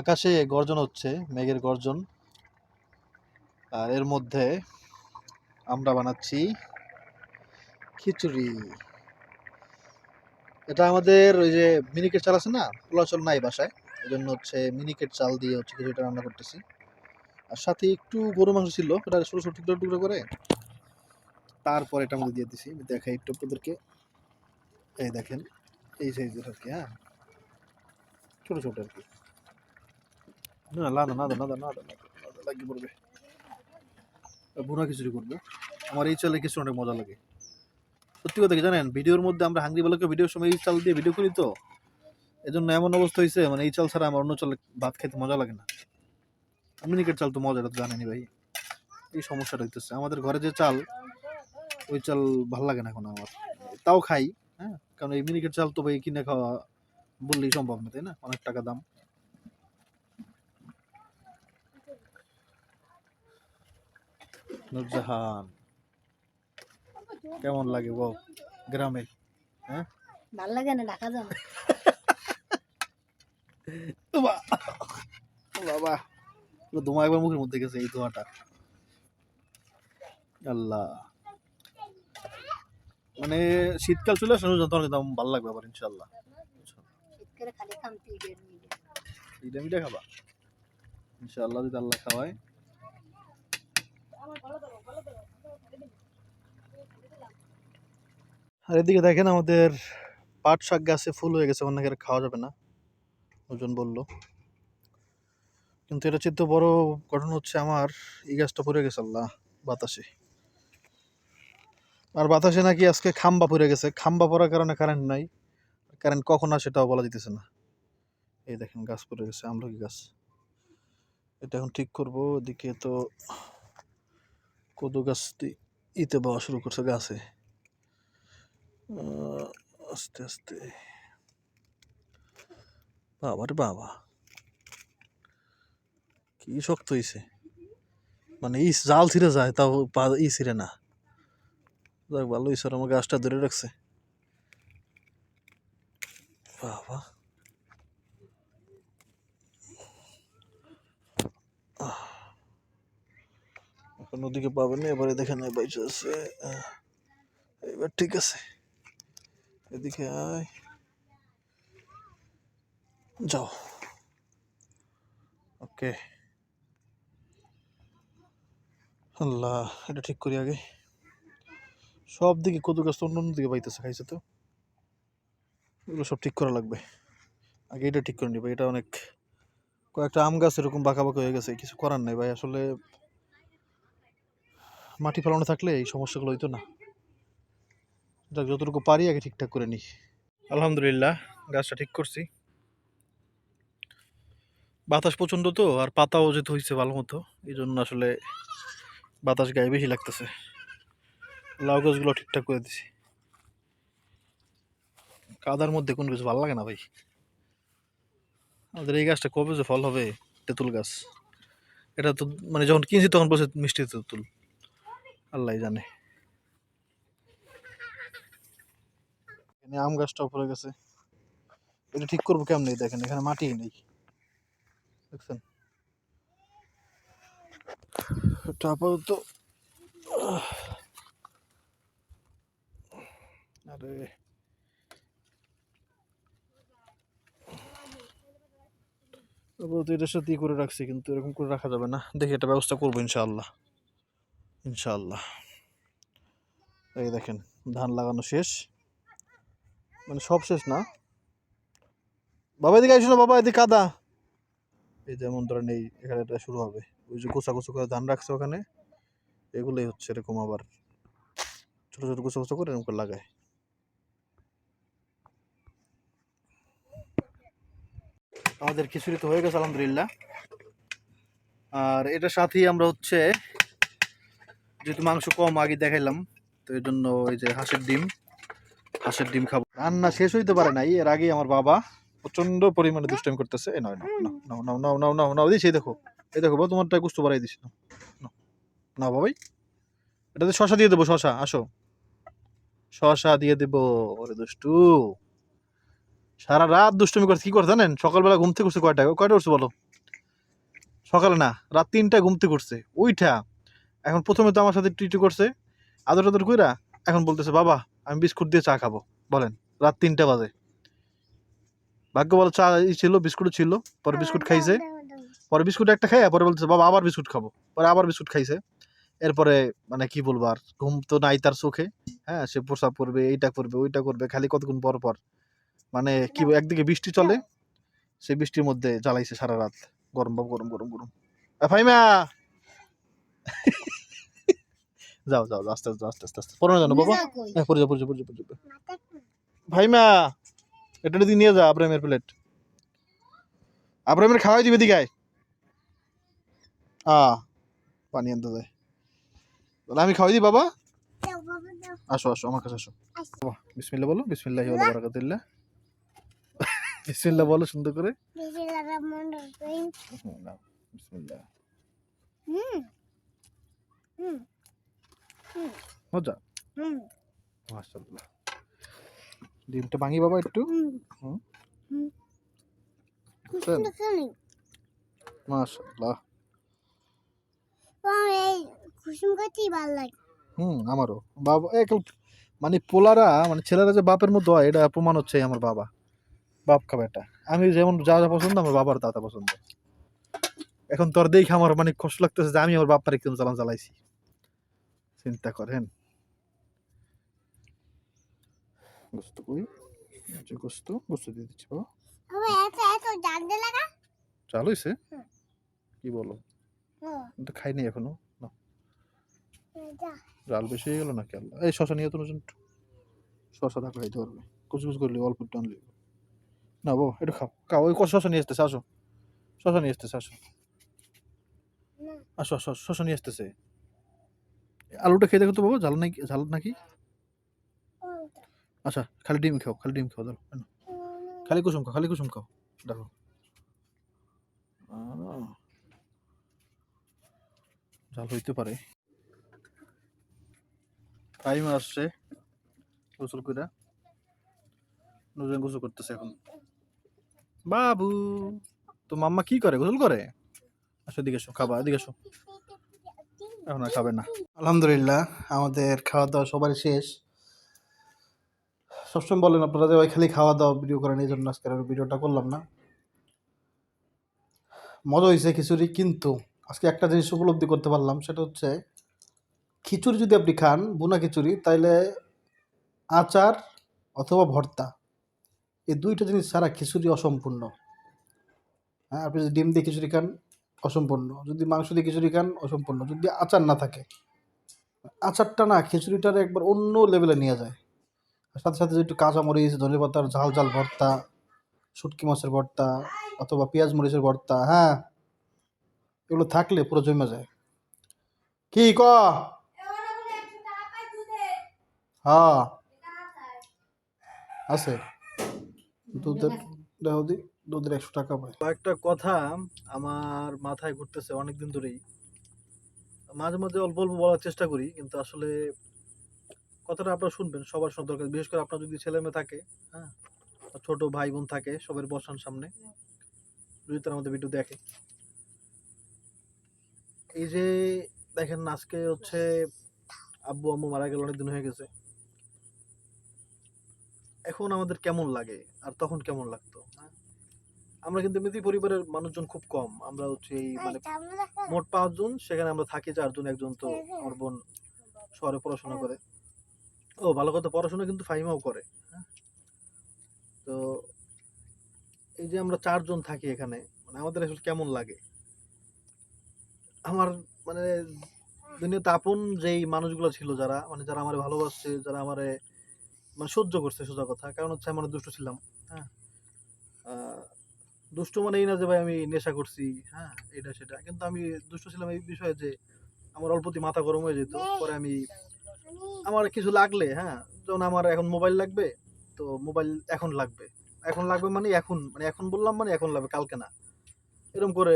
আকাশে গর্জন হচ্ছে, মেঘের গর্জন। আর এর মধ্যে আমরা বানাচ্ছি খিচুড়ি। এটা আমাদের ওই যে মিনিকেট চাল আছে না, পোলাও চাল নাই বাসায়। এই জন্য হচ্ছে মিনিকেট চাল দিয়ে হচ্ছে খিচুড়িটা রান্না করতেছি। আর সাথে একটু গরু মাংস ছিল, ওটা ছোটো ছোটো টুকরো টুকরো করে। তারপর এটা মধ্যে দিয়ে দিছি, দেখাই একটু আপনাদেরকে। এই দেখেন, এই সাইজের আর কি হ্যাঁ? ছোটো ছোটো আর কি। না নাদা নাদা নাদা নাদা লাগিয়ে পড়বে বুনা খিচুড়ি করব আমার এই চালে কিছু অনেক মজা লাগে সত্যি কথা কি জানেন ভিডিওর মধ্যে আমরা হাঙ্গি বলাকে ভিডিওর সময় এই চাল দিয়ে ভিডিও করি তো এজন্য এমন অবস্থা হয়েছে মানে এই চাল ছাড়া আমার অন্য চালে ভাত খেতে মজা লাগে না মিনিকেট চাল তো মজা এটা তো জানেনি ভাই এই সমস্যাটা হইতেছে আমাদের ঘরে যে চাল ওই চাল ভালো লাগে না এখন আমার তাও খাই হ্যাঁ কারণ এই মিনিকেট চাল তো ভাই কিনে খাওয়া বললেই সম্ভব না তাই না অনেক টাকা দাম নুরজাহান কেমন লাগে বল? গ্রামে ভালো লাগে না ঢাকা যাও বাবা ধোঁয়া একবার মুখের মধ্যে গেছে এই ধোঁয়াটা। আল্লাহ। মানে শীতকাল চলে আসলে তখন কিন্তু ভালো লাগবে আবার ইনশাল্লাহ শীতকালে খালি খাবা? ইনশাল্লাহ যদি আল্লাহ খাওয়ায়। আর এদিকে দেখেন আমাদের পাট শাক গাছে ফুল হয়ে গেছে, অনেকের খাওয়া যাবে না ওজন বলল। কিন্তু এটা চিত্ত বড় ঘটনা হচ্ছে আমার, এই গাছটা পড়ে গেছে আল্লাহ, বাতাসে। আর বাতাসে নাকি আজকে খাম্বা পড়ে গেছে, খাম্বা পড়ার কারণে কারেন্ট নাই কারেন্ট কখন আসে সেটাও বলা দিতেছে না। এই দেখেন গাছ পড়ে গেছে, আমলকি গাছ। এটা এখন ঠিক করব, এদিকে তো কদু গাছ ইতে বাওয়া শুরু করছে গাছে। আস্তে আস্তে। বাবা রে বাবা। কি শক্ত হয়েছে মানে ই জাল ছিঁড়ে যায়, তাও পা ই ছিঁড়ে না। যাক ভালো ঈশ্বর আমার গাছটা ধরে রাখছে। বাবা। এখন ওদিকে পাবেন এবারে দেখেন বাইচে আছে। এবার ঠিক আছে। এদিকে আয়। যাও। ওকে। আল্লাহ, এটা ঠিক করি আগে। সব দিকে কদু গাছ তো অন্য অন্য দিকে পাইতেছে, খাইছে তো। এগুলো সব ঠিক করা লাগবে। আগে এটা ঠিক করে নিবে, এটা অনেক কয়েকটা আম গাছ এরকম বাঁকা বাঁকা হয়ে গেছে, কিছু করার নাই ভাই। আসলে মাটি ফেলানো থাকলে এই সমস্যাগুলো হইতো না। যাক, যতটুকু পারি আগে ঠিকঠাক করে নিই। আলহামদুলিল্লাহ, গাছটা ঠিক করছি। বাতাস প্রচণ্ড তো, আর পাতাও যেতে হয়েছে ভালো মতো এই জন্য আসলে বাতাস গায়ে বেশি লাগতেছে। লাউ গাছগুলো ঠিকঠাক করে দিছি। কাদার মধ্যে কোনো কিছু ভালো লাগে না ভাই। আমাদের এই গাছটা কবে যে ফল হবে, তেঁতুল গাছ। এটা তো মানে যখন কিনছি তখন বসে মিষ্টি তেঁতুল। আল্লাহ জানে। এখানে আম গাছটা পড়ে গেছে। এটা ঠিক করব কেমন দেখেন, এখানে মাটি নেই। দেখছেন? এটা আপাতত আরে। এটার সাথে করে রাখছি, কিন্তু এরকম করে রাখা যাবে না। দেখি এটা ব্যবস্থা করব ইনশাআল্লাহ। ইনশাআল্লাহ। এই দেখেন, ধান লাগানো শেষ। মানে সব শেষ না? বাবা, এদিকে আইসো না বাবা, এদিকে কাদা এই যেমন ধরেন এই এখানে এটা শুরু হবে। ওই যে গোছা গোছা করে ধান রাখছে ওখানে, এগুলোই হচ্ছে এরকম আবার ছোট ছোট গোছা গোছা করে এরকম করে লাগায়। আমাদের খিচুড়ি তো হয়ে গেছে, আলহামদুলিল্লাহ। আর এটার সাথেই আমরা হচ্ছে যেহেতু মাংস কম, আগে দেখাইলাম, তো এই জন্য ওই যে হাঁসের ডিম হাঁসের ডিম খাব। রান্না শেষ হইতে পারে নাই, এর আগে আমার বাবা প্রচণ্ড পরিমাণে দুষ্টামি করতেছে। এ নয় নাও নাও নাও নাও নাও নাও দেখো, এই দেখো বাবা তোমারটা কুস্তু বাড়াই দিস না না বাবাই। এটাতে শশা দিয়ে দেবো, শশা, আসো। শশা দিয়ে দেবো, ওরে দুষ্টু। সারা রাত দুষ্টুমি করছে, কি করছে জানেন? সকালবেলা ঘুম থেকে উঠছে কয়টা? কয়টা উঠছে বলো? সকালে না, রাত তিনটায় ঘুমতে করছে ওইটা এখন প্রথমে তো আমার সাথে ট্রিট করছে। আদর আদর কইরা এখন বলতেছে, বাবা, আমি বিস্কুট দিয়ে চা খাব। বলেন, রাত তিনটা বাজে। ভাগ্য ভালো চা ছিল, বিস্কুটও ছিল, পরে বিস্কুট খাইছে। পরে বিস্কুট একটা খাই পরে বলতেছে, বাবা, আবার বিস্কুট খাব। পরে আবার বিস্কুট খাইছে। এরপরে মানে কি বলব আর, ঘুম তো নাই তার চোখে। হ্যাঁ সে প্রসাব করবে এইটা করবে, ওইটা করবে, খালি কতক্ষণ পর পর। মানে কি বল- একদিকে বৃষ্টি চলে, সে বৃষ্টির মধ্যে জ্বালাইছে সারা রাত। গরম গরম গরম গরম। ফাইমা! যাও যাও আস্তে আস্তে আস্তে আস্তে আস্তে পড়ো না জানো বাবা? হ্যাঁ পড়ে যাও পড়ে যাও পড়ে যাও পড়ে যাও। ভাইমা এটা দিয়ে নিয়ে যা আব্রাহিমের প্লেট আব্রাহিমের খাওয়াই দিবে দিকে আয়। আ পানি আনতে যায়। বলে আমি খাওয়াই দিই বাবা। আসো আসো আমার কাছে আসো। বিসমিল্লাহ বলো বিসমিল্লাহি ওয়া বারাকাতুল্লাহ। বিসমিল্লাহ বলো সুন্দর করে। বিসমিল্লাহ হুম। হুম, মজা? মাশাআল্লাহ। ডিমটা ভাঙি বাবা একটু। মাশাআল্লাহ। কুসুম খেতেই ভালো লাগে। হুম আমারও। বাবা মানে পোলারা মানে ছেলেরা যে বাপের মতো হয় এটা প্রমাণ হচ্ছে আমার বাবা। বাপ খাবে এটা। আমি যেমন যা যা পছন্দ আমার বাবার তা পছন্দ। এখন তোর দেখে আমার মানে কষ্ট লাগতেছে যে আমি আমার বাপার একদম চালান চালাইছি চিন্তা করেন। গোস্ত কই যে গোস্ত গোস্ত দিয়ে দিচ্ছি বাবা। বাবা, এত এত ডাক দে লাগা? চালু হুম। কি বলো? হুম, কিন্তু খাইনি এখনও না। জাল বেশি হয়ে গেল নাকি আল্লাহ এই শশা নিয়ে তো নতুন শশা থাকলে খাইতে পারবে। কুচু কুচু করলে অল্প আনলে। না বউ একটু খাও। খাও ওই শশা নিয়ে আসতেছে আসো। শশা নিয়ে আসতেছে। আসো। আসো আসো, শশা নিয়ে আসতেছে। আলুটা খেয়ে দেখো তো বাবা ঝাল নাকি ঝাল নাকি? আচ্ছা খালি ডিম খাও, খালি ডিম খাও, ধরো। খালি কুসুম খাও, খালি কুসুম খাও, দেখো। ঝাল হইতে পারে। টাইম আসছে, গোসল করে নুজন গোসল করতেছে এখন। বাবু, তো মাম্মা কি করে, গোসল করে? আসো এদিকে এসো, খাবা, এদিকে এসো। এখন আর খাবে না। আলহামদুলিল্লাহ, আমাদের খাওয়া দাওয়া সবারই শেষ। সবসময় বলেন আপনারা যে ওই খালি খাওয়া দাওয়া ভিডিও করেন, এই জন্য আজকের আর ভিডিওটা করলাম না। মজা হয়েছে খিচুড়ি, কিন্তু আজকে একটা জিনিস উপলব্ধি করতে পারলাম, সেটা হচ্ছে খিচুড়ি যদি আপনি খান বুনা খিচুড়ি, তাইলে আচার অথবা ভর্তা, এই দুইটা জিনিস ছাড়া খিচুড়ি অসম্পূর্ণ। হ্যাঁ আপনি যদি ডিম দিয়ে খিচুড়ি খান, অসম্পূর্ণ। যদি মাংস দিয়ে খিচুড়ি খান, অসম্পূর্ণ। যদি আচার না থাকে, আচারটা না, খিচুড়িটার একবার অন্য লেভেলে নিয়ে যায়। সাথে সাথে একটু কাঁচা মরিচ, ধনে পাতার ঝাল ঝাল ভর্তা, শুটকি মাছের ভর্তা অথবা পেঁয়াজ মরিচের ভর্তা হ্যাঁ এগুলো থাকলে পুরো জমে যায়। কি ক? হ্যাঁ আছে। দুধের দি, দুধের একশো টাকা পায়। কয়েকটা কথা আমার মাথায় ঘুরতেছে অনেকদিন ধরেই। মাঝে মাঝে অল্প অল্প বলার চেষ্টা করি, কিন্তু আসলে কথাটা আপনারা শুনবেন সবার শোনা দরকার। বিশেষ করে আপনার যদি ছেলে মেয়ে থাকে হ্যাঁ ছোট ভাই বোন থাকে সবার বসান সামনে যদি তারা আমাদের ভিডিও দেখে। এই যে দেখেন আজকে হচ্ছে আব্বু আম্মু মারা গেল অনেকদিন হয়ে গেছে। এখন আমাদের কেমন লাগে আর তখন কেমন লাগতো? হ্যাঁ? আমরা কিন্তু এমনিতেই পরিবারের মানুষজন খুব কম। আমরা হচ্ছে এই মানে মোট পাঁচজন সেখানে আমরা থাকি চারজন একজন তো আমার বোন শহরে পড়াশোনা করে। ও, ভালো কথা, পড়াশোনা কিন্তু ফাইমাও করে হ্যাঁ? তো এই যে আমরা চারজন থাকি এখানে মানে আমাদের আসলে কেমন লাগে আমার মানে দুনিয়াতে আপন যেই মানুষগুলো ছিল যারা মানে যারা আমার ভালোবাসছে, যারা আমারে মানে সহ্য করছে সোজা কথা, কারণ হচ্ছে আমি দুষ্ট ছিলাম হ্যাঁ দুষ্ট মানে এই না যে ভাই আমি নেশা করছি হ্যাঁ এটা সেটা, কিন্তু আমি দুষ্ট ছিলাম এই বিষয়ে যে আমার অল্পতি মাথা গরম হয়ে যেত, পরে আমি আমার কিছু লাগলে হ্যাঁ? যেমন আমার এখন মোবাইল লাগবে, তো মোবাইল এখন লাগবে। এখন লাগবে মানে এখন মানে এখন বললাম মানে এখন লাগবে, কালকে না। এরকম করে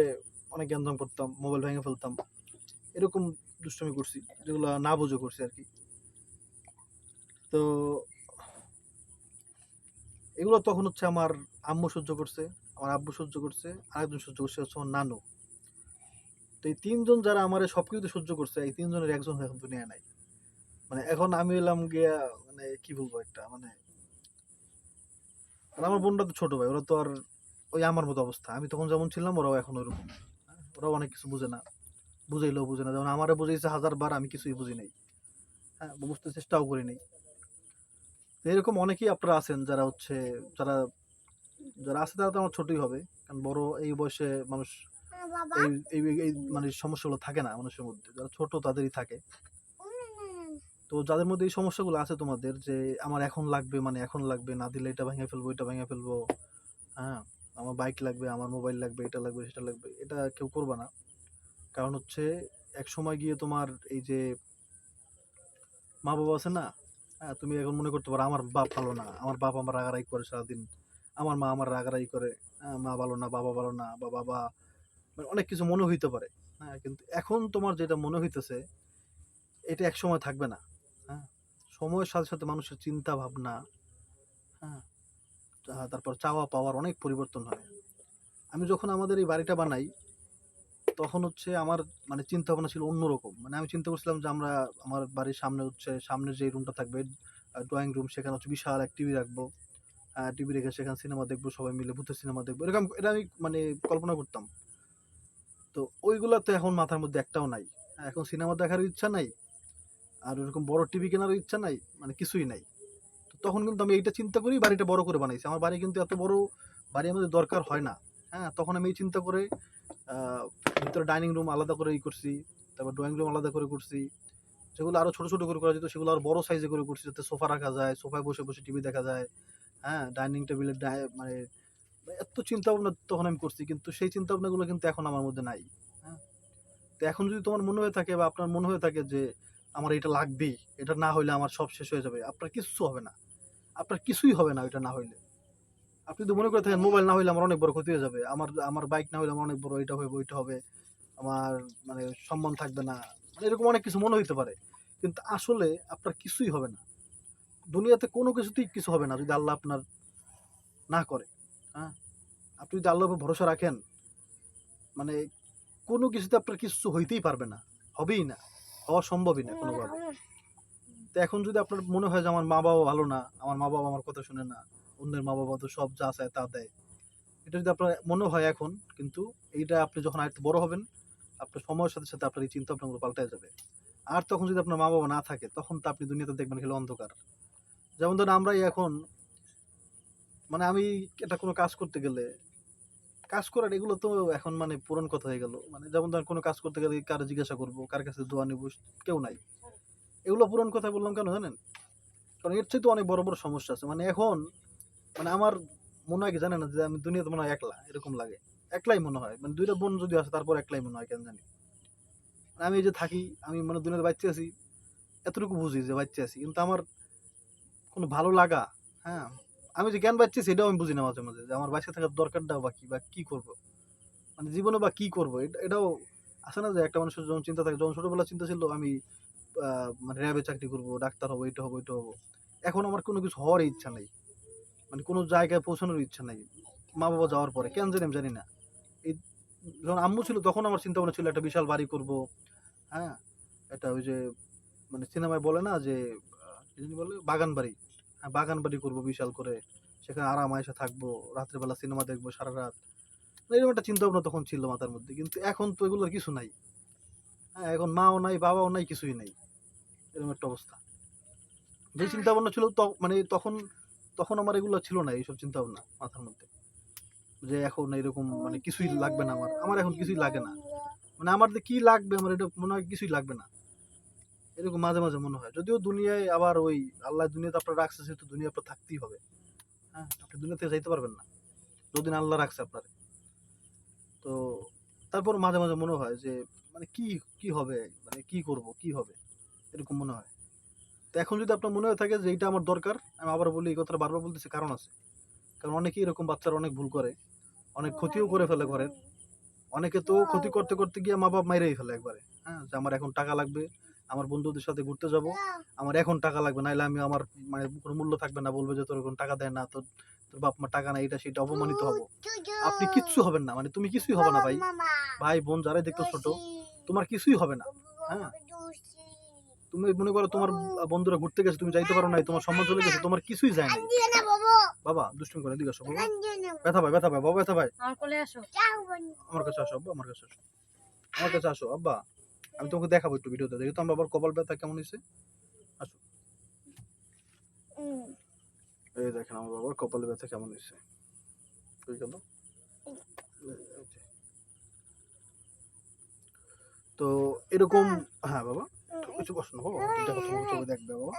অনেক জ্ঞানদাম করতাম মোবাইল ভেঙে ফেলতাম। এরকম দুষ্টমি করছি, যেগুলো না বুঝে করছি আর কি তো এগুলো তখন হচ্ছে আমার আম্মু সহ্য করছে, আমার আব্বু সহ্য করছে, আরেকজন সহ্য করছে হচ্ছে আমার নানু। তো এই তিনজন যারা আমার সব কিছু সহ্য করছে, এই তিনজনের একজন এখন দুনিয়ায় নাই। মানে এখন আমি এলাম গিয়া মানে কি বলব একটা মানে আমার বোনটা তো ছোট ভাই ওরা তো আর ওই আমার মতো অবস্থা। আমি তখন যেমন ছিলাম ওরাও এখন ওইরকম। হ্যাঁ, ওরাও অনেক কিছু বুঝে না। বুঝাইলেও বুঝে না। যেমন আমারে বুঝাইছে হাজার বার আমি কিছুই বুঝি নাই। হ্যাঁ বুঝতে চেষ্টাও করি নাই। এরকম অনেকেই আপনারা আছেন যারা হচ্ছে যারা যারা আছে তারা তো আমার ছোটই হবে। কারণ বড় এই বয়সে মানুষ এই মানে সমস্যাগুলো থাকে না মানুষের মধ্যে। যারা ছোট তাদেরই থাকে। তো যাদের মধ্যে এই সমস্যাগুলো আছে তোমাদের যে আমার এখন লাগবে মানে এখন লাগবে না দিলে এটা ভেঙে ফেলব এটা ভেঙে ফেলব হ্যাঁ আমার বাইক লাগবে আমার মোবাইল লাগবে এটা লাগবে সেটা লাগবে এটা কেউ করবে না। কারণ হচ্ছে এক সময় গিয়ে তোমার এই যে মা বাবা আছে না হ্যাঁ তুমি এখন মনে করতে পারো আমার বাপ ভালো না আমার বাপ আমার রাগারাগি করে সারাদিন আমার মা আমার রাগারাগি করে হ্যাঁ, মা ভালো না বাবা ভালো না বা বাবা মানে অনেক কিছু মনে হইতে পারে হ্যাঁ কিন্তু এখন তোমার যেটা মনে হইতেছে এটা এক সময় থাকবে না। হ্যাঁ? সময়ের সাথে সাথে মানুষের চিন্তা ভাবনা হ্যাঁ তারপর চাওয়া পাওয়ার অনেক পরিবর্তন হয়। আমি যখন আমাদের এই বাড়িটা বানাই, তখন হচ্ছে আমার মানে চিন্তা ভাবনা ছিল অন্যরকম। মানে আমি চিন্তা করছিলাম যে আমরা আমার বাড়ির সামনে হচ্ছে, সামনে যে রুমটা থাকবে ড্রয়িং রুম সেখানে হচ্ছে বিশাল এক টিভি রাখব। টিভি রেখে সেখানে সিনেমা দেখব, সবাই মিলে ভূতের সিনেমা দেখব। এরকম এটা আমি মানে কল্পনা করতাম। তো ওইগুলা তো এখন মাথার মধ্যে একটাও নাই। এখন সিনেমা দেখার ইচ্ছা নাই আর ওরকম বড় টিভি কেনার ইচ্ছা নাই মানে কিছুই নাই। তো তখন কিন্তু আমি এইটা চিন্তা করি বাড়িটা বড় করে বানাইছি। আমার বাড়ি কিন্তু এত বড়, বাড়ি আমাদের দরকার হয় না। হ্যাঁ তখন আমি এই চিন্তা করে ভিতরে ডাইনিং রুম আলাদা করে ই করছি, তারপর ড্রয়িং রুম আলাদা করে করছি। যেগুলো আরও ছোটো ছোটো করে করা যেত, সেগুলো আরও বড় সাইজে করে করছি, যাতে সোফা রাখা যায়, সোফায় বসে বসে টিভি দেখা যায়। হ্যাঁ ডাইনিং টেবিলে মানে এত চিন্তা ভাবনা তখন আমি করছি, কিন্তু সেই চিন্তা ভাবনাগুলো কিন্তু এখন আমার মধ্যে নাই। হ্যাঁ তো এখন যদি তোমার মনে হয়ে থাকে বা আপনার মনে হয়ে থাকে যে আমার এটা লাগবেই, এটা না হইলে আমার সব শেষ হয়ে যাবে, আপনার কিচ্ছু হবে না। আপনার কিছুই হবে না ওইটা না হইলে। আপনি যদি মনে করে থাকেন, মোবাইল না হইলে আমার অনেক বড় ক্ষতি হয়ে যাবে, আমার আমার বাইক না হইলে আমার অনেক বড় এটা হবে ওইটা হবে, আমার মানে সম্মান থাকবে না মানে এরকম অনেক কিছু মনে হইতে পারে, কিন্তু আসলে আপনার কিছুই হবে না। দুনিয়াতে কোনো কিছুতেই কিছু হবে না যদি আল্লাহ আপনার না করে হ্যাঁ? আপনি যদি আল্লাহর উপর ভরসা রাখেন মানে কোনো কিছুতে আপনার কিছু হইতেই পারবে না, হবেই না। হওয়া সম্ভবই না কোনোভাবে। তো এখন যদি আপনার মনে হয় যে আমার মা বাবা ভালো না, আমার মা বাবা আমার কথা শুনে না, অন্যের মা বাবা তো সব যা চায় তা দেয়। এটা যদি আপনার মনে হয় এখন, কিন্তু এইটা আপনি যখন আরেকটু বড় হবেন, আপনার সময়ের সাথে সাথে আপনার এই চিন্তা ভাবনাগুলো পাল্টে যাবে। আর তখন যদি আপনার মা বাবা না থাকে, তখন তো আপনি দুনিয়াতে দেখবেন খেলে অন্ধকার। যেমন ধরুন আমরাই এখন মানে আমি এটা কোনো কাজ করতে গেলে কাজ করার এগুলো তো এখন মানে পুরন কথা হয়ে গেল। মানে যেমন ধরেন কোনো কাজ করতে গেলে কার জিজ্ঞাসা করব, কার কাছে দোয়া নিব, কেউ নাই। এগুলো পুরন কথা বললাম কেন জানেন? কারণ এর চেয়ে তো অনেক বড় বড় সমস্যা আছে। মানে এখন মানে আমার মনে হয় কি না যে আমি দুনিয়াতে মনে হয় একলা, এরকম লাগে। একলাই মনে হয়। মানে দুইটা বোন যদি আছে, তারপর একলাই মনে হয়, কেন জানি? মানে আমি এই যে থাকি, আমি মানে দুনিয়াতে বাচ্চা আছি, এতটুকু বুঝি যে বাচ্চা আছি। কিন্তু আমার কোনো ভালো লাগা হ্যাঁ আমি যে জ্ঞান পাচ্ছি সেটাও আমি বুঝি না মাঝে মাঝে যে আমার বাচ্চা থাকার দরকারটা বা কি বা কি করব? মানে জীবনে বা কি করব? এটাও আসে না যে একটা মানুষের যখন চিন্তা থাকে, যখন ছোটবেলা চিন্তা ছিল, আমি মানে র্যাবে চাকরি করব, ডাক্তার হব এটা হব এটা হব। এখন আমার কোনো কিছু হওয়ার ইচ্ছা নেই। মানে কোনো জায়গায় পৌঁছানোর ইচ্ছা নেই। মা বাবা যাওয়ার পরে, কেন জানি আমি জানি না। এই যখন আম্মু ছিল, তখন আমার চিন্তা ভাবনা ছিল, একটা বিশাল বাড়ি করব। হ্যাঁ? এটা ওই যে মানে সিনেমায় বলে না যে বলে? বাগান বাড়ি। বাগান বাড়ি করব বিশাল করে। সেখানে আরাম আয়সা থাকব, রাত্রেবেলা সিনেমা দেখব সারা রাত। এরকম একটা চিন্তা ভাবনা তখন ছিল মাথার মধ্যে। কিন্তু এখন তো এগুলোর কিছু নাই। হ্যাঁ এখন মাও নাই, বাবাও নাই, কিছুই নাই। এরকম একটা অবস্থা। যে চিন্তা ভাবনা ছিল মানে তখন তখন আমার এগুলো ছিল না, এইসব চিন্তা ভাবনা মাথার মধ্যে। যে এখন এরকম মানে কিছুই লাগবে না আমার। আমার এখন কিছুই লাগে না। মানে আমার কি লাগবে আমার এটা মনে হয় কিছুই লাগবে না। এরকম মাঝে মাঝে মনে হয়। যদিও দুনিয়ায় আবার ওই আল্লাহ দুনিয়াতে আপনার রাখছে, সেহেতু দুনিয়া আপনার থাকতেই হবে। হ্যাঁ আপনি দুনিয়া থেকে যাইতে পারবেন না। যতদিন আল্লাহ রাখছে আপনার। তো তারপর মাঝে মাঝে মনে হয় যে মানে কি কি হবে? মানে কি করব, কি হবে? এরকম মনে হয়। তো এখন যদি আপনার মনে হয়ে থাকে যে এইটা আমার দরকার, আমি আবার বলি, এই কথাটা বারবার বলতেছি, কারণ আছে। কারণ অনেকেই এরকম বাচ্চারা অনেক ভুল করে, অনেক ক্ষতিও করে ফেলে ঘরের। অনেকে তো ক্ষতি করতে করতে গিয়ে মা বাপ মাইরেই ফেলে একবারে। হ্যাঁ যে আমার এখন টাকা লাগবে আমার বন্ধুদের সাথে ঘুরতে যাব। আমার এখন টাকা লাগবে নাইলে আমি আমার মানে কোনো মূল্য থাকবে না বলবে যে তোর এখন টাকা দেয় না তোর তোর বাপ মা টাকা নাই এটা সেটা অপমানিত হব। আপনি কিচ্ছু হবেন না মানে তুমি কিছুই হবে না ভাই। ভাই বোন যারাই দেখতে ছোট তোমার কিছুই হবে না। হ্যাঁ। তুমি মনে করো তোমার বন্ধুরা ঘুরতে গেছে তুমি যাইতে পারো নাই তোমার সম্মান চলে গেছে তোমার কিছুই যায় নাই। বাবা দুষ্টুমি করে দিকে আসো বাবা। ব্যথা ভাই ব্যথা ভাই বাবা ব্যথা ভাই আমার কোলে আসো। আমার কাছে আসো আব্বা আমার কাছে আসো। আমার কাছে আসো আব্বা। আমি তোমাকে দেখাবো একটু ভিডিওতে দেখি তো আমার বাবার কপাল ব্যথা কেমন হয়েছে? আসো। এই দেখেন আমার বাবার কপাল ব্যথা কেমন হয়েছে। ওই গেল তো এরকম হ্যাঁ বাবা কিছু প্রশ্ন বাবা দুইটা কথা বলছো দেখবে বাবা।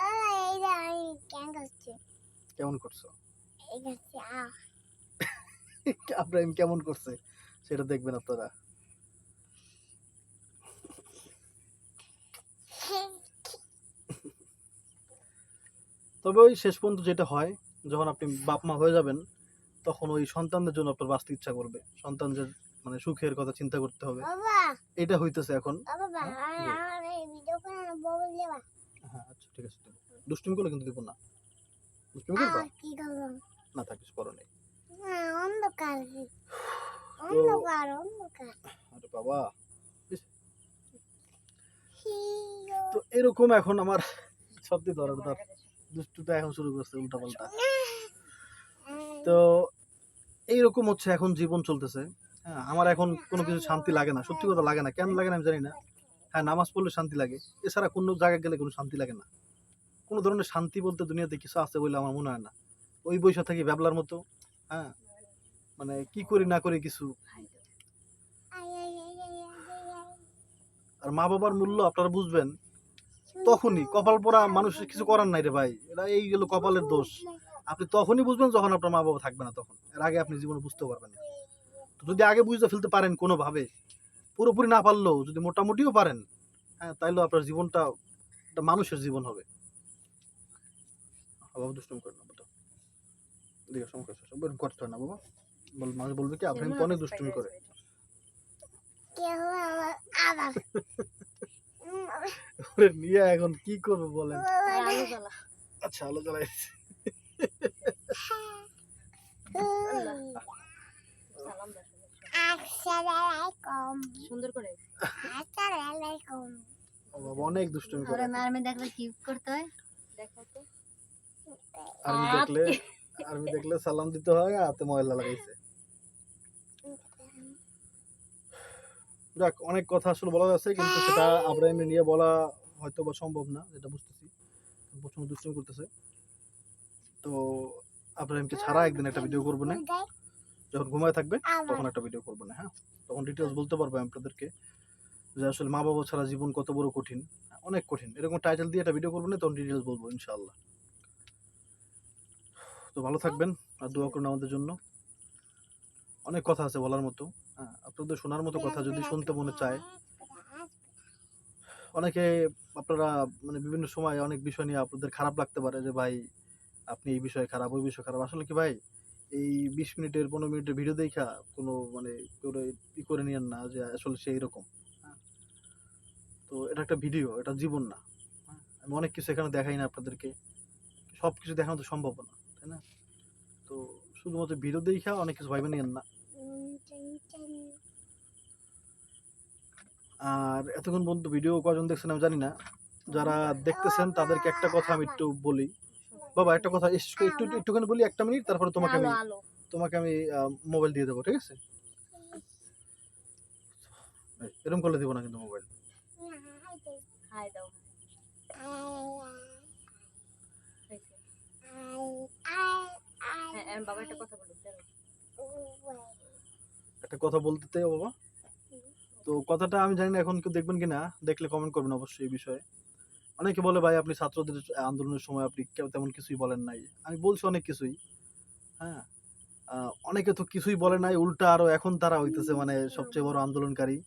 কেমন করছ? আব্রাহিম কেমন করছে? সেটা দেখবেন আপনারা। তবে ওই শেষ পর্যন্ত যেটা হয় যখন আপনি বাপ মা হয়ে যাবেন তখন ওই সন্তানদের জন্য আপনার বাঁচতে ইচ্ছা করবে। সন্তানদের মানে সুখের কথা চিন্তা করতে হবে। এটা হইতেছে এখন। হ্যাঁ? আচ্ছা ঠিক আছে দুষ্টুমি করলে কিন্তু দেবো না। দুষ্টুমি করবা? না থাকিস করো নেই। অন্ধকার অন্ধকার অন্ধকার। আরে বাবা। তো এরকম এখন আমার সত্যি ধর দুষ্টুটা এখন শুরু করছে উল্টা পাল্টা তো এইরকম হচ্ছে এখন জীবন চলতেছে। হ্যাঁ আমার এখন কোনো কিছু শান্তি লাগে না। সত্যি কথা লাগে না। কেন লাগে না আমি জানি না। হ্যাঁ নামাজ পড়লে শান্তি লাগে। এছাড়া কোনো জায়গায় গেলে কোনো শান্তি লাগে না। কোনো ধরনের শান্তি বলতে দুনিয়াতে কিছু আছে বলে আমার মনে হয় না। ওই বৈশা থাকি ব্যাবলার মতো হ্যাঁ মানে কি করি না করি কিছু। আর মা বাবার মূল্য আপনারা বুঝবেন। তখনই কপাল পরা মানুষের কিছু করার নাই রে ভাই। এটা এই গেল কপালের দোষ। আপনি তখনই বুঝবেন যখন আপনার মা বাবা থাকবে না তখন। এর আগে আপনি জীবনে বুঝতে পারবেন না। তো যদি আগে বুঝতে ফেলতে পারেন কোনোভাবে, পুরোপুরি না পারলেও যদি মোটামুটিও পারেন হ্যাঁ তাইলেও আপনার জীবনটা একটা মানুষের জীবন হবে। বাবা, দুষ্টুম করে না দিকে সমস্যা না, বাবা। বল মানুষ বলবে কি আপনি অনেক দুষ্টুমি করে। কেউ আবার। ওরে নিয়ে এখন কি করব বলেন? আচ্ছা আলো জ্বালাই সুন্দর করে। বাবা অনেক দুষ্টুমি করে। আর্মি দেখলে কি করতে হয়? দেখো তো। আর্মি দেখলে আর্মি দেখলে সালাম দিতে হয় হাতে ময়লা লাগাইছে। যাক অনেক কথা আসলে বলা যাচ্ছে কিন্তু সেটা আব্রাহিমে নিয়ে বলা হয়তো বা সম্ভব না যেটা বুঝতেছি। প্রচণ্ড দুষ্টুমি করতেছে। তো আব্রাহিমকে ছাড়া একদিন একটা ভিডিও করব না। যখন ঘুমায় থাকবে তখন একটা ভিডিও করব না হ্যাঁ? তখন ডিটেলস বলতে পারব আমি আপনাদেরকে যে আসলে মা বাবা ছাড়া জীবন কত বড় কঠিন। অনেক কঠিন। এরকম টাইটেল দিয়ে একটা ভিডিও করব না তখন ডিটেলস বলব ইনশাআল্লাহ। তো ভালো থাকবেন আর দোয়া করুন আমাদের জন্য। অনেক কথা আছে বলার মতো। আপনাদের শোনার মতো কথা যদি শুনতে মনে চায়। অনেকে আপনারা মানে বিভিন্ন সময় অনেক বিষয় নিয়ে আপনাদের খারাপ লাগতে পারে যে, ভাই, আপনি এই বিষয়ে খারাপ, ওই বিষয়ে খারাপ। আসলে কি ভাই, এই বিশ মিনিটের, পনেরো মিনিটের ভিডিও দেখা কোনো মানে ই করে নিয়েন না যে, আসলে সেই রকম হ্যাঁ? তো এটা একটা ভিডিও, এটা জীবন না। হ্যাঁ? আমি অনেক কিছু এখানে দেখাই না আপনাদেরকে। সব কিছু দেখানো তো সম্ভব না, তাই না? তো শুধুমাত্র ভিডিও দেখা, অনেক কিছু ভাইবে নিয়েন না। আর এতক্ষণ বন্ধু ভিডিও কজন দেখছেন আমি জানি না। যারা দেখতেছেন তাদেরকে একটা কথা আমি একটু বলি। বাবা একটা কথা একটু একটু- একটুখানি বলি একটা মিনিট তারপরে তোমাকে আমি তোমাকে আমি মোবাইল দিয়ে দেবো ঠিক আছে? এরকম করলে দিব না কিন্তু মোবাইল হাই দাও। হয়েছে। হ্যাঁ বাবা একটা কথা বলো। একটা কথা বলতে চাই বাবা। তো কথাটা আমি জানি না এখন কেউ দেখবেন কি না দেখলে কমেন্ট করবেন অবশ্যই এই বিষয়ে। অনেকে বলে, ভাই, আপনি ছাত্রদের আন্দোলনের সময় আপনি কেউ তেমন কিছুই বলেন নাই। আমি বলছি অনেক কিছুই হ্যাঁ? অনেকে তো কিছুই বলে নাই, উল্টা আরও এখন তারা হইতেছে মানে সবচেয়ে বড় আন্দোলনকারী।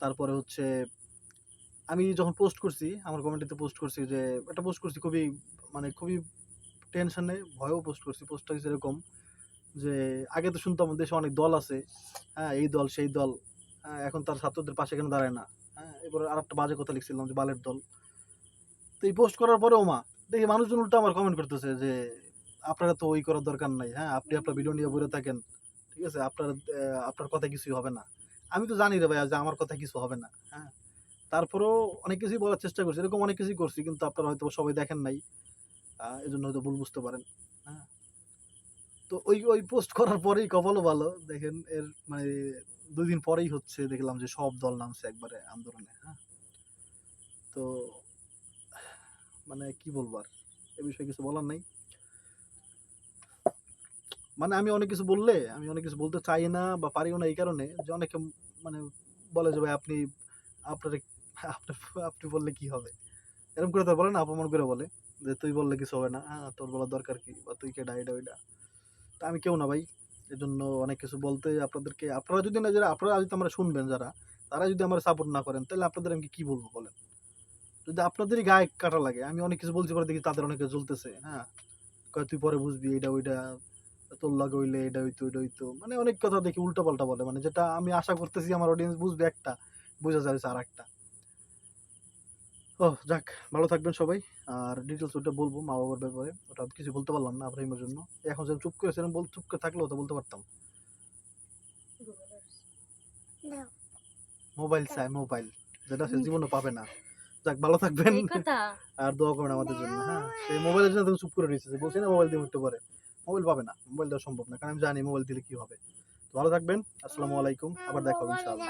তারপরে হচ্ছে, আমি যখন পোস্ট করছি, আমার কমেন্টিতে পোস্ট করছি যে, একটা পোস্ট করছি খুবই মানে খুবই টেনশনে ভয়েও পোস্ট করছি পোস্টটা হচ্ছে এরকম যে আগে তো শুনতাম দেশে অনেক দল আছে হ্যাঁ এই দল সেই দল হ্যাঁ এখন তার ছাত্রদের পাশে কেন দাঁড়ায় না হ্যাঁ এবার আর একটা বাজে কথা লিখছিলাম যে বালের দল। তো এই পোস্ট করার পরেও মা দেখি মানুষজন উল্টো আমার কমেন্ট করতেছে যে আপনারা তো ওই করার দরকার নাই হ্যাঁ আপনি আপনার ভিডিও নিয়ে বলে থাকেন ঠিক আছে আপনার আপনার কথা কিছুই হবে না। আমি তো জানি রে ভাইয়া যে আমার কথা কিছু হবে না হ্যাঁ। তারপরেও অনেক কিছুই বলার চেষ্টা করছি এরকম অনেক কিছুই করছি কিন্তু আপনারা হয়তো সবাই দেখেন নাই আহ, এজন্য হয়তো ভুল বুঝতে পারেন হ্যাঁ। তো ওই ওই পোস্ট করার পরেই কপালও ভালো। দেখেন এর মানে দুই দিন পরেই হচ্ছে, দেখলাম যে সব দল নামছে একবারে আন্দোলনে হ্যাঁ? তো মানে কি বলব আর, এ বিষয়ে কিছু বলার নাই। মানে আমি অনেক কিছু বললে, আমি অনেক কিছু বলতে চাই না বা পারিও না এই কারণে, যে অনেকে মানে বলে যে, ভাই, আপনি, আপনার আপনি বললে কি হবে? এরকম করে তো বলে না, অপমান করে বলে, যে, তুই বললে কিছু হবে না হ্যাঁ তোর বলার দরকার কি? বা তুই কে ডাইডা ওইটা তা আমি কেউ না ভাই। এজন্য অনেক কিছু বলতে আপনাদেরকে, আপনারা যদি না যারা, আপনারা যদি আমরা শুনবেন যারা, তারা যদি আমার সাপোর্ট না করেন, তাহলে আপনাদের আমি কি বলব বলেন? যদি আপনাদেরই গায়ে কাটা লাগে, আমি অনেক কিছু বলছি, পরে দেখি তাদের অনেকে জ্বলতেছে হ্যাঁ? কয়, তুই পরে বুঝবি এটা ওইটা তোর লাগে হইলে এটা হইতো ওইটা হইতো মানে অনেক কথা দেখি উল্টো পাল্টা বলে। মানে যেটা আমি আশা করতেছি, আমার অডিয়েন্স বুঝবে একটা, বোঝা যাবে আর একটা ও যাক ভালো থাকবেন সবাই। আর ডিটেলস ওটা বলব মা বাবার ব্যাপারে। ওটা কিছু বলতে পারলাম না আব্রাহিমের জন্য। এখন যেন চুপ করেছিলাম বল চুপ করে থাকলেও তো বলতে পারতাম। মোবাইল চাই মোবাইল। যেটা সে জীবনে পাবে না। যাক ভালো থাকবেন। আর দোয়া করেন আমাদের জন্য হ্যাঁ? সেই মোবাইলের জন্য চুপ করে রয়েছে বলছি না মোবাইল দিয়ে উঠতে পারে। মোবাইল পাবে না মোবাইল দেওয়া সম্ভব না কারণ আমি জানি মোবাইল দিলে কি হবে। তো ভালো থাকবেন আসসালামু আলাইকুম আবার দেখা হবে ইনশাআল্লাহ।